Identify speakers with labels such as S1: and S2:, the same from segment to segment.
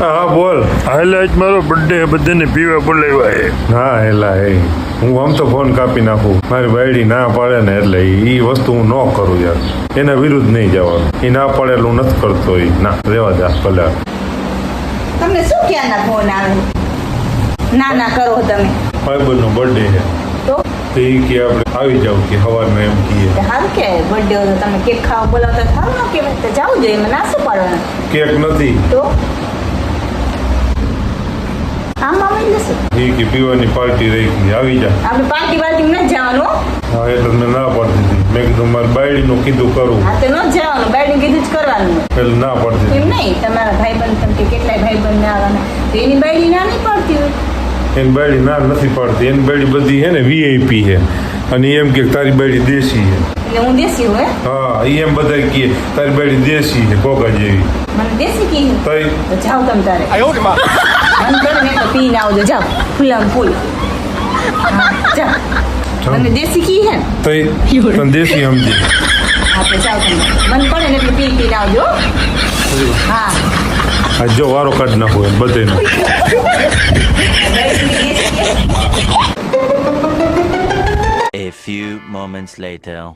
S1: હાલ આજ મારો બર્થડે બધાને પીવા બોલાવ્યા હે
S2: હા હેલા હે હું આમ તો ફોન કાપી નાખું. મારી બાયડી ના પાડે ને એટલે એ વસ્તુ હું ન કરું યાર. એના વિરુદ્ધ નહીં જવાનું. એ ના પાડે એટલે નથી કરતો એ ના રેવા જા ભલે.
S3: તમને શું ક્યાંના ફોન આવે? ના ના કરો તમે.
S2: ભાઈબંધનો બર્થડે છે.
S3: તો?
S2: તો એ કે આપણે આવી જાવ કે સવારમાં એમ કહીએ
S3: સારું કે બર્થડે તમે કેક ખાવા બોલાવતા થાવ ના કે જાવ જવું જોઈએ એમાં ના શું પાડવાનું?
S2: કેક નથી.
S3: તો? આમ
S2: એ કે પીવાની પાર્ટી રહી ગઈ આવી જા.
S3: આપણે પાર્ટી પાર્ટી નથી જવાનું હા.
S2: એટલે મેં ના પાડતી હતી મેં કીધું મારી બાયડીનું કીધું કરું.
S3: હા તો ન જવાનું. બેડિંગ કીધું જ કરવાનું.
S2: એટલે ના પાડતી
S3: એમ નહીં? તમારા ભાઈબંધ તમે કેટલાય ભાઈબંધ ને આવવાના. તો એની બાયડી ના નહીં પડતી હોય?
S2: એની બાયડી ના નથી પાડતી. એની બાયડી બધી છે ને વીઆઈપી છે. અને એમ કે તારી બેડી દેશી છે.
S3: હું દેશી હોય?
S2: હા એ એમ બધા કહે તારી દેશી છે કોકા જેવી.
S3: મને દેશી કી
S2: તઈ?
S3: તો જાઓ તમે તારે. મન કરો ને તો પીને આવજો જાઓ ફૂલામ ફૂલ. હા, જાઓ. દેશી કી હે ને?
S2: તઈ? તને દેશી સમજી.
S3: આપણે જાઓ તમે. મન પડે ને એટલે પી પીને આવજો હા.
S2: જો વારો કાઢ નાખો એમ બધાનો
S4: few moments later.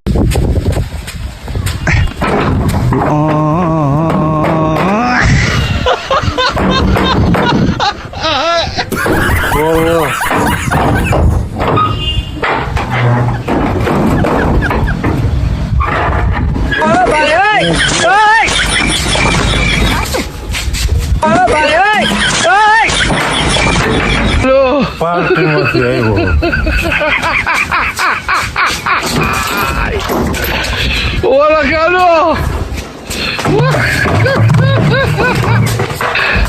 S2: Parque
S5: no ciego.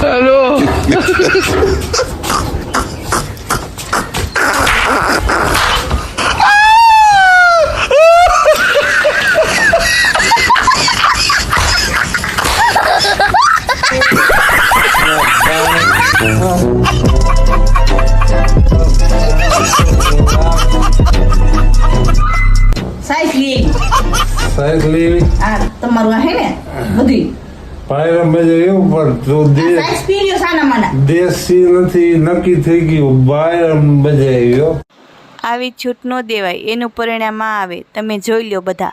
S5: Aló.
S3: Size લઈ
S2: સાહેબ લેવી
S3: હા તમારું આ હે ને બધું
S2: પાયરા અમે એવું પણ તું દેશી નથી નક્કી થઈ ગયું. બાયર બજાવ્યો
S6: આવી છૂટ ન દેવાય એનું પરિણામ આવે. તમે જોઈ લો બધા.